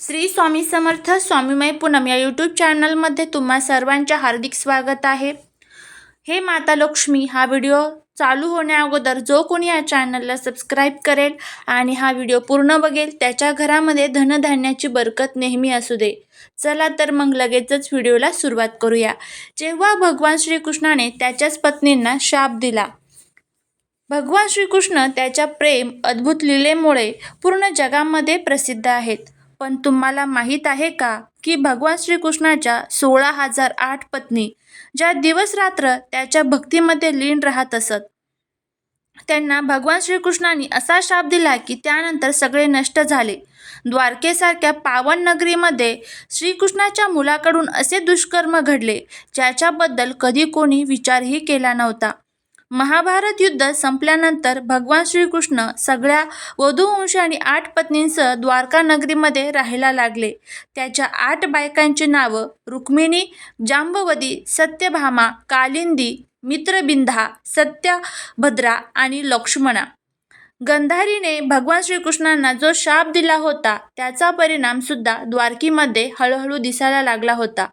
श्री स्वामी समर्थ स्वामीमय पूनम या यूट्यूब चॅनलमध्ये तुम्हा सर्वांचे हार्दिक स्वागत आहे. हे माता लक्ष्मी हा व्हिडिओ चालू होण्याअगोदर जो कोणी या चॅनलला सबस्क्राईब करेल आणि हा व्हिडिओ पूर्ण बघेल त्याच्या घरामध्ये धनधान्याची बरकत नेहमी असू दे. चला तर मग लगेचच व्हिडिओला सुरुवात करूया. जेव्हा भगवान श्रीकृष्णाने त्याच्याच पत्नींना शाप दिला भगवान श्रीकृष्ण त्याच्या प्रेम अद्भुत लिलेमुळे पूर्ण जगामध्ये प्रसिद्ध आहेत. पण तुम्हाला माहीत आहे का की भगवान श्रीकृष्णाच्या सोळा हजार आठ पत्नी ज्या दिवसरात्र त्याच्या भक्तीमध्ये लीन राहत असत? त्यांना भगवान श्रीकृष्णाने असा शाप दिला की त्यानंतर सगळे नष्ट झाले. द्वारकेसारख्या पावन नगरीमध्ये श्रीकृष्णाच्या मुलाकडून असे दुष्कर्म घडले ज्याच्याबद्दल कधी कोणी विचारही केला नव्हता. महाभारत युद्ध संपल्यानंतर भगवान श्रीकृष्ण सगळ्या वधूवंश आणि आठ पत्नींसह द्वारका नगरीमध्ये राहायला लागले. त्याच्या आठ बायकांची नावं रुक्मिणी जांबवती सत्यभामा कालिंदी मित्रबिंधा सत्यभद्रा आणि लक्ष्मणा. गंधारीने भगवान श्रीकृष्णांना जो शाप दिला होता त्याचा परिणामसुद्धा द्वारकीमध्ये हळूहळू दिसायला लागला होता.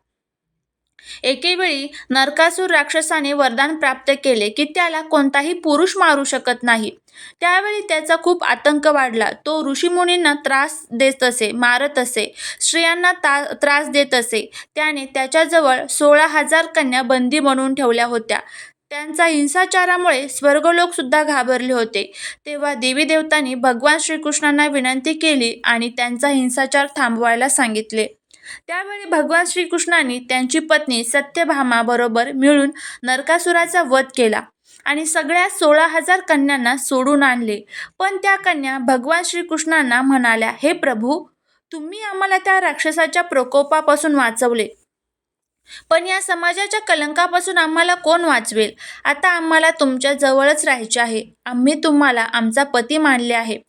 एकेवेळी नरकासूर राक्षसाने वरदान प्राप्त केले की त्याला कोणताही पुरुष मारू शकत नाही. त्यावेळी त्याचा खूप आतंक वाढला. तो ऋषीमुनींना त्रास देत असे मारत असे स्त्रियांना ता त्रास देत असे. त्याने त्याच्याजवळ सोळा हजार कन्या बंदी बनवून ठेवल्या होत्या. त्यांचा हिंसाचारामुळे स्वर्गलोकसुद्धा घाबरले होते. तेव्हा देवी देवतांनी भगवान श्रीकृष्णांना विनंती केली आणि त्यांचा हिंसाचार थांबवायला सांगितले. त्यावेळी भगवान श्रीकृष्णांनी त्यांची पत्नी सत्यभामाबरोबर मिळून नरकासुराचा वध केला आणि सगळ्या सोळा हजार कन्यांना सोडून आणले. पण त्या कन्या भगवान श्रीकृष्णांना म्हणाल्या हे प्रभू तुम्ही आम्हाला त्या राक्षसाच्या प्रकोपापासून वाचवले. पण या समाजाच्या कलंकापासून आम्हाला कोण वाचवेल? आता आम्हाला तुमच्या जवळच राहायचे आहे. आम्ही तुम्हाला आमचा पती मानले आहे.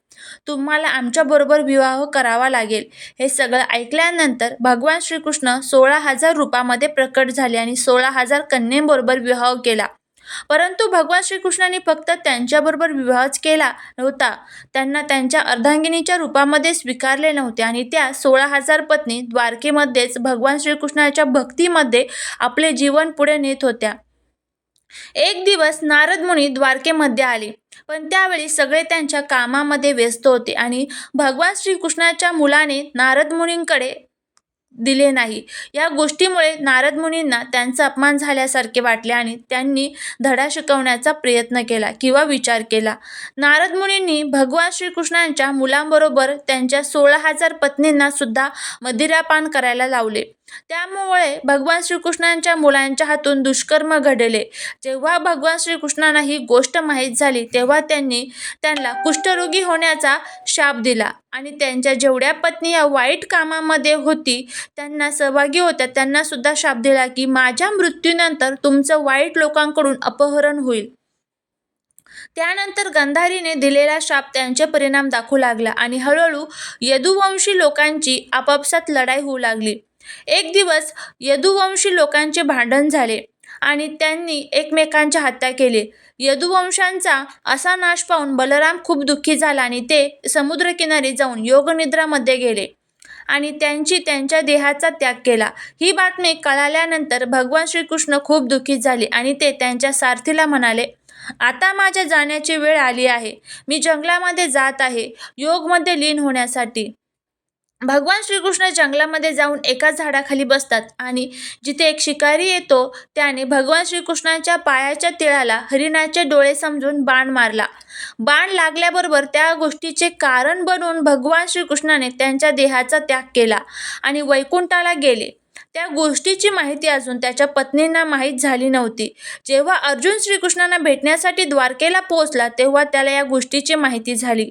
तुम्हाला आमच्याबरोबर विवाह करावा लागेल. हे सगळं ऐकल्यानंतर भगवान श्रीकृष्ण सोळा हजार रूपामध्ये प्रकट झाले आणि सोळा हजार कन्येबरोबर विवाह केला. परंतु भगवान श्रीकृष्णाने फक्त त्यांच्याबरोबर विवाहच केला नव्हता. त्यांना त्यांच्या अर्धांगिनीच्या रूपामध्ये स्वीकारले नव्हते आणि त्या सोळा हजार पत्नी द्वारकेमध्येच भगवान श्रीकृष्णाच्या भक्तीमध्ये आपले जीवन पुढे नेत होत्या. एक दिवस नारद मुनी द्वारकेमध्ये आले. पण त्यावेळी सगळे त्यांच्या कामामध्ये व्यस्त होते आणि भगवान श्रीकृष्णाच्या मुलाने नारद मुनींकडे दिले नाही. या गोष्टीमुळे नारद मुनींना त्यांचा अपमान झाल्यासारखे वाटले आणि त्यांनी धडा शिकवण्याचा प्रयत्न केला किंवा विचार केला. नारद मुनींनी भगवान श्रीकृष्णांच्या मुलांबरोबर त्यांच्या सोळा हजार पत्नींना सुद्धा मदिरापान करायला लावले. त्यामुळे भगवान श्रीकृष्णांच्या मुलांच्या हातून दुष्कर्म घडले. जेव्हा भगवान श्रीकृष्णांना ही गोष्ट माहीत झाली तेव्हा त्यांनी त्यांना कुष्ठरोगी होण्याचा शाप दिला आणि त्यांच्या जेवढ्या पत्नी या वाईट कामामध्ये होती त्यांना सहभागी होत्या. त्यांना सुद्धा शाप दिला की माझ्या मृत्यूनंतर तुमचं वाईट लोकांकडून अपहरण होईल. त्यानंतर गंधारीने दिलेला शाप त्यांचे परिणाम दाखवू लागला आणि हळूहळू यदुवंशी लोकांची आपापसात लढाई होऊ लागली. एक दिवस यदुवंशी लोकांचे भांडण झाले आणि त्यांनी एकमेकांच्या हत्या केली. यदुवंशांचा असा नाश पाहून बलराम खूप दुःखी झाला आणि ते समुद्रकिनारी जाऊन योगनिद्रामध्ये गेले. आणि त्यांची त्यांच्या देहाचा त्याग केला. ही बातमी कळाल्यानंतर भगवान श्रीकृष्ण खूप दुःखी झाले आणि ते त्यांच्या सारथीला म्हणाले आता माझ्या जाण्याची वेळ आली आहे. मी जंगलामध्ये जात आहे. योगमध्ये लीन होण्यासाठी. भगवान श्रीकृष्ण जंगलामध्ये जाऊन एका झाडाखाली बसतात आणि जिथे एक शिकारी येतो त्याने भगवान श्रीकृष्णाच्या पायाच्या तिळाला हरिणाचे डोळे समजून बाण मारला. बाण लागल्याबरोबर त्या गोष्टीचे कारण बनवून भगवान श्रीकृष्णाने त्यांच्या देहाचा त्याग केला आणि वैकुंठाला गेले. त्या गोष्टीची माहिती अजून त्याच्या पत्नींना माहीत झाली नव्हती. जेव्हा अर्जुन श्रीकृष्णांना भेटण्यासाठी द्वारकेला पोहोचला तेव्हा त्याला या गोष्टीची माहिती झाली.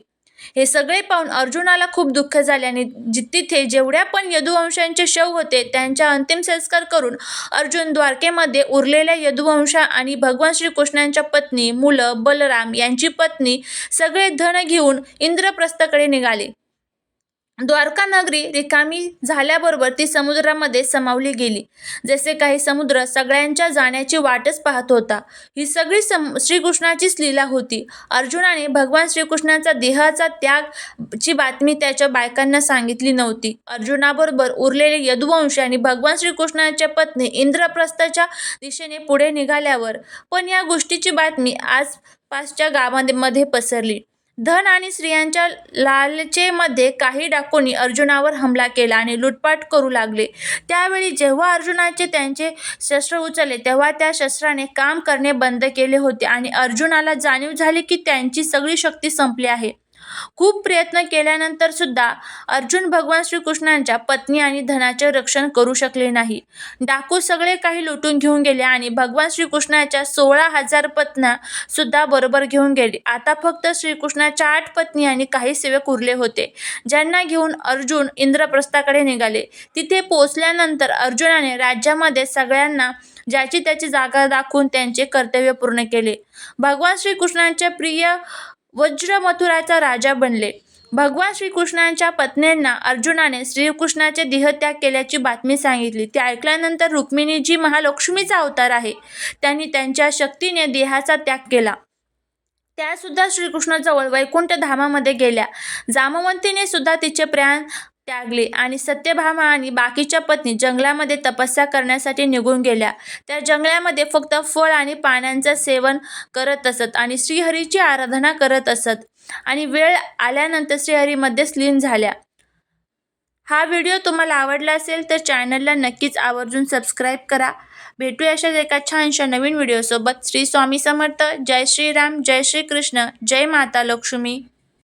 हे सगळे पाहून अर्जुनाला खूप दुःख झाले आणि जि तिथे जेवढ्या पण यदुवंशांचे शव होते त्यांच्या अंतिम संस्कार करून अर्जुन द्वारकेमध्ये उरलेल्या यदुवंशा आणि भगवान श्रीकृष्णांच्या पत्नी मुलं बलराम यांची पत्नी सगळे धन घेऊन इंद्रप्रस्थाकडे निघाले. द्वारका नगरी रिकामी झाल्याबरोबर ती समुद्रामध्ये समावली गेली. जसे काही समुद्र सगळ्यांच्या जाण्याची वाटच पाहत होता. ही सगळी सम श्रीकृष्णाचीच लीला होती. अर्जुनाने भगवान श्रीकृष्णाचा देहाचा त्याग ची बातमी त्याच्या बायकांना सांगितली नव्हती. अर्जुनाबरोबर उरलेले यदुवंश आणि भगवान श्रीकृष्णाच्या पत्नी इंद्रप्रस्थाच्या दिशेने पुढे निघाल्यावर पण या गोष्टीची बातमी आसपासच्या गावांमध्ये पसरली. धन आणि स्त्रियांच्या लालचेमध्ये काही डाकूंनी अर्जुनावर हमला केला आणि लुटपाट करू लागले. त्यावेळी जेव्हा अर्जुनाचे त्यांचे शस्त्र उचलले तेव्हा त्या शस्त्राने काम करणे बंद केले होते आणि अर्जुनाला जाणीव झाली की त्यांची सगळी शक्ती संपली आहे. खूप प्रयत्न केल्यानंतर सुद्धा अर्जुन भगवान श्रीकृष्णांच्या पत्नी आणि धनाचे रक्षण करू शकले नाही. डाकू सगळे काही लुटून घेऊन गेले आणि भगवान श्रीकृष्णाच्या सोळा हजार पत्न्या सुद्धा बरोबर घेऊन गेले. आता फक्त श्रीकृष्णाच्या आठ पत्नी आणि काही सेवक उरले होते ज्यांना घेऊन अर्जुन इंद्रप्रस्थाकडे निघाले. तिथे पोचल्यानंतर अर्जुनाने राज्यामध्ये सगळ्यांना ज्याची त्याची जागा दाखवून त्यांचे कर्तव्य पूर्ण केले. भगवान श्रीकृष्णांचे प्रिय वज्रमथुराचा राजा बनले. भगवान श्रीकृष्णांच्या पत्नींना अर्जुनाने श्रीकृष्णाचे देहत्याग केल्याची बातमी सांगितली. ते ऐकल्यानंतर रुक्मिणी जी महालक्ष्मीचा अवतार आहे. त्यांनी त्यांच्या शक्तीने देहाचा त्याग केला. त्यासुद्धा श्रीकृष्णाजवळ वैकुंठ धामामध्ये गेल्या. जामवंतीने सुद्धा तिचे प्राण त्यागले आणि सत्यभामा आणि बाकीच्या पत्नी जंगलामध्ये तपस्या करण्यासाठी निघून गेल्या. त्या जंगलामध्ये फक्त फळ आणि पाण्यांचं सेवन करत असत आणि श्रीहरीची आराधना करत असत. आणि वेळ आल्यानंतर श्रीहरीमध्येच लीन झाल्या. हा व्हिडिओ तुम्हाला आवडला असेल तर चॅनलला नक्कीच आवर्जून सबस्क्राईब करा. भेटूया अशाच एका छानशा नवीन व्हिडिओसोबत. श्री स्वामी समर्थ. जय श्रीराम. जय श्री कृष्ण जय माता लक्ष्मी.